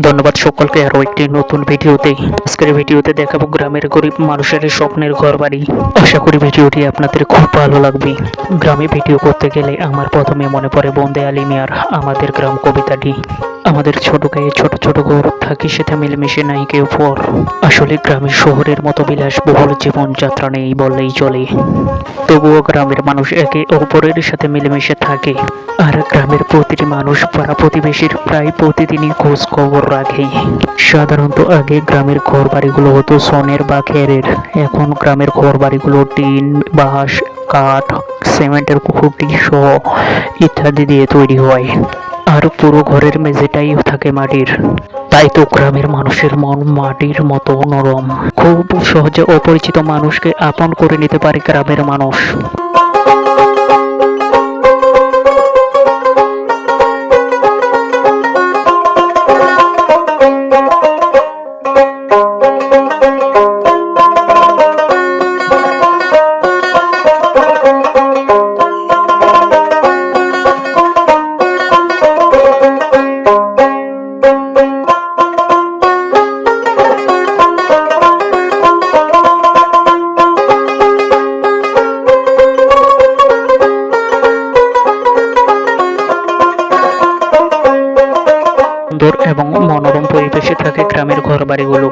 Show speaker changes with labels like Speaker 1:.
Speaker 1: ধন্যবাদ সকলকে, আরও একটি নতুন ভিডিওতে। আজকের ভিডিওতে দেখাবো গ্রামের গরিব মানুষের স্বপ্নের ঘর বাড়ি আশা করি ভিডিওটি আপনাদের খুব ভালো লাগবে। গ্রামে ভিডিও করতে গেলে আমার প্রথমে মনে পড়ে বন্দে আলিমিয়ার আমাদের গ্রাম কবিতাটি। আমাদের ছোট গায়ে ছোট ছোট ঘর থাকি সেটা মিলেমিশে নাই কেউ পর। আসলে গ্রামের শহরের মতো বিলাসবহুল জীবনযাত্রা নেই বললেই চলে। তবুও গ্রামের মানুষ একে অপরের সাথে মিলেমিশে থাকে। আর গ্রামের প্রতিটি মানুষ পাড়া প্রতিবেশীর প্রায় প্রতিদিনই খোঁজ খবর রাখে। সাধারণত আগে গ্রামের ঘর বাড়িগুলো হতো সনের বা খেরের। এখন গ্রামের ঘর বাড়িগুলো টিন, বাঁশ, কাঠ, সিমেন্টের খুঁটি সহ ইত্যাদি দিয়ে তৈরি হয়। আর পুরো ঘরের মেঝেটাই থাকে মাটির। তাই তো গ্রামের মানুষের মন মাটির মতো নরম। খুব সহজে অপরিচিত মানুষকে আপন করে নিতে পারে গ্রামের মানুষ। সুন্দর এবং মনোরম পরিবেশে থাকে গ্রামের ঘরবাড়িগুলো।